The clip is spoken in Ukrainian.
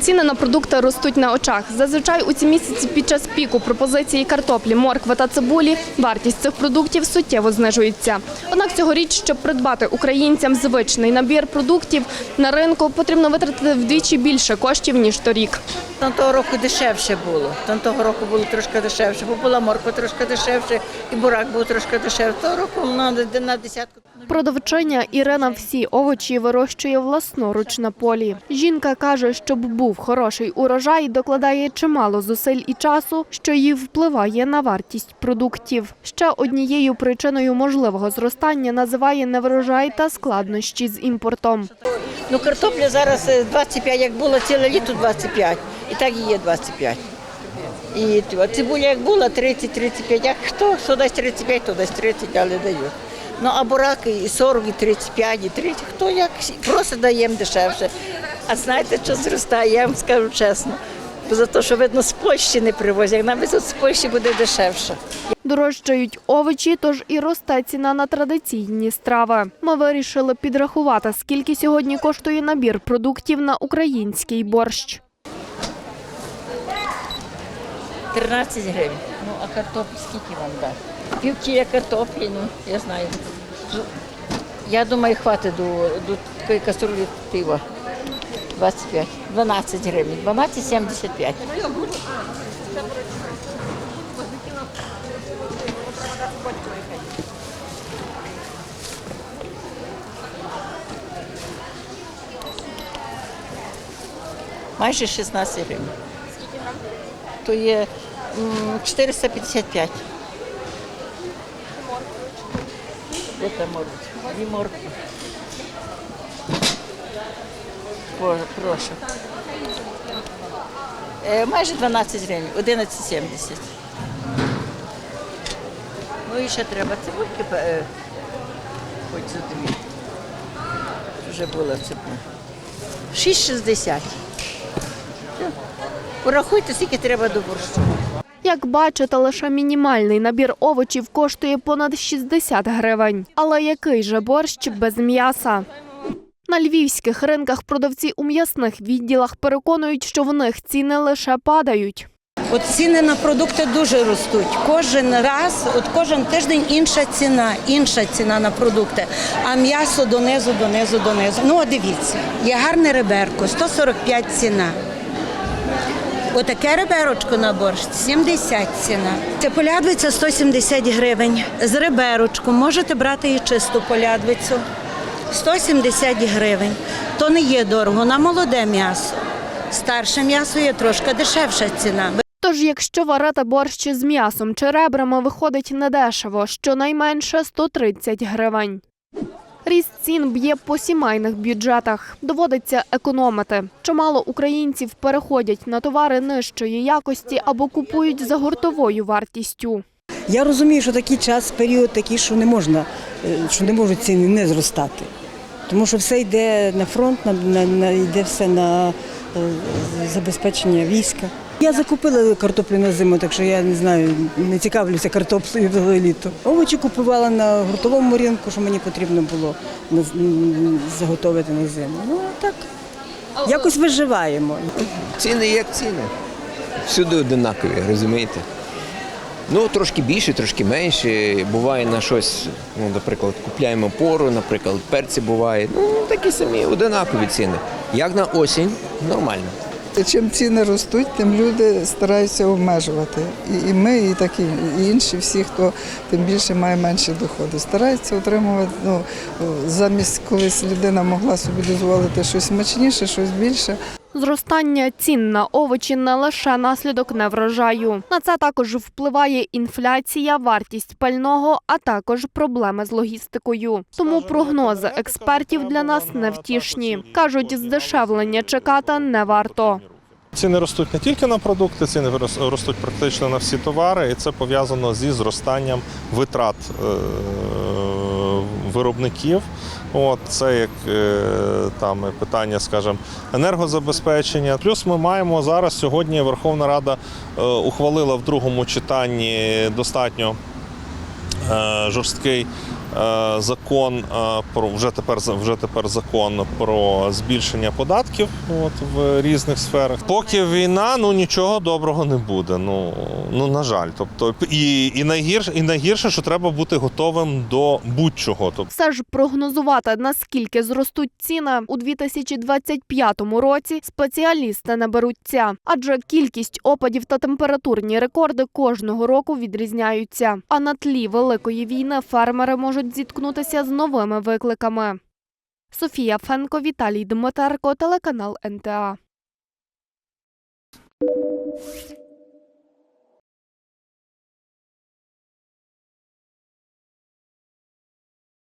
Ціни на продукти ростуть на очах. Зазвичай у ці місяці під час піку пропозиції картоплі, моркви та цибулі вартість цих продуктів суттєво знижується. Однак цьогоріч, щоб придбати українцям звичний набір продуктів на ринку, потрібно витратити вдвічі більше коштів ніж торік. Там того року дешевше було. Там того року було трошки дешевше, бо була морква трошки дешевше, і бурак був трошки дешевше. Того року на, на десятку. Продавчиня Ірина всі овочі вирощує власноруч на полі. Жінка каже, щоб був хороший урожай, докладає чимало зусиль і часу, що їй впливає на вартість продуктів. Ще однією причиною можливого зростання називає неврожай та складнощі з імпортом. Ну, картопля зараз е, 25, як було ціле літо 25, і так є 25. І цибуля як була 30-35, як хто, хто дасть 35, то дасть 30, але дають. Ну, а бурак і 40, і 35, і 30, хто як, просто даємо дешевше. А знаєте, що зростає, я вам скажу чесно. Бо За те, що видно, з Польщі не привозять, навіть от з Польщі буде дешевше. Дорожчають овочі, тож і росте ціна на традиційні страви. Ми вирішили підрахувати, скільки сьогодні коштує набір продуктів на український борщ. 13 гривень. Ну, а картоплі скільки вам дати? Пів кіля картоплі, ну, я знаю. Я думаю, хватить до, до такої каструлі пива. 25, 12 гривень, 12,75. Майже 16 гривень. То є 455. Де та морква? Дві моркви. Боже, прошу. Е, майже 12 гривень, 11,70. Ну і ще треба цибульки, е, хоч за дві. Вже була цибуля. 6,60. Все. Порахуйте, скільки треба до борщу. Як бачите, лише мінімальний набір овочів коштує понад 60 гривень. Але який же борщ без м'яса? На львівських ринках продавці у м'ясних відділах переконують, що в них ціни лише падають. От ціни на продукти дуже ростуть. Кожен раз, от кожен тиждень інша ціна, інша ціна на продукти. А м'ясо донизу, донизу, донизу. Ну, дивіться, є гарне реберко, 145 ціна. Отаке реберочко на борщ 70 ціна. Це полядвиця 170 гривень. З реберочком можете брати і чисту полядвицю. 170 гривень. То не є дорого на молоде м'ясо. Старше м'ясо є трошки дешевша ціна. Тож, якщо варити борщ з м'ясом чи ребрами виходить недешево, щонайменше 130 гривень. Ріст цін б'є по сімейних бюджетах. Доводиться економити. Чимало українців переходять на товари нижчої якості або купують за гуртовою вартістю. Я розумію, що такий час, період такий, що не можна, е, що не можуть ціни не зростати. Тому що все йде на фронт, на, на, на йде все на е, забезпечення війська. Я закупила картоплю на зиму, так що я не знаю, не цікавлюся картоплею взагалі то. Овочі купувала на гуртовому ринку, що мені потрібно було заготовити на зиму. Ну так, якось виживаємо. Ціни як ціни. Всюди одинакові, розумієте? Ну, трошки більше, трошки менше. Буває на щось, ну, наприклад, купляємо пору, наприклад, перці буває. Ну, такі самі, одинакові ціни. Як на осінь, нормально. Чим ціни ростуть, тим люди стараються обмежувати. І, ми, і такі і інші, всі, хто тим більше має менші доходи. Стараються отримувати ну, замість колись людина могла собі дозволити щось смачніше, щось більше. Зростання цін на овочі не лише наслідок неврожаю. На це також впливає інфляція, вартість пального, а також проблеми з логістикою. Тому прогнози експертів для нас невтішні. кажуть, здешевлення чекати не варто. Ціни ростуть не тільки на продукти, ціни вирос- ростуть практично на всі товари, і це пов'язано зі зростанням витрат е, виробників. От це як е, там питання, скажімо, енергозабезпечення. Плюс ми маємо зараз сьогодні Верховна Рада е, ухвалила в другому читанні достатньо е, жорсткий закон е, про вже тепер вже тепер закон про збільшення податків от в різних сферах. Поки війна, ну нічого доброго не буде. Ну ну на жаль, тобто і, і найгірше, і найгірше, що треба бути готовим до будь-чого. Тобто Все ж прогнозувати, наскільки зростуть ціни у 2025 році, спеціалісти не беруться, адже кількість опадів та температурні рекорди кожного року відрізняються. А на тлі великої війни фермери можуть зіткнутися з новими викликами. Софія Фенко, Віталій Дмитерко, телеканал НТА.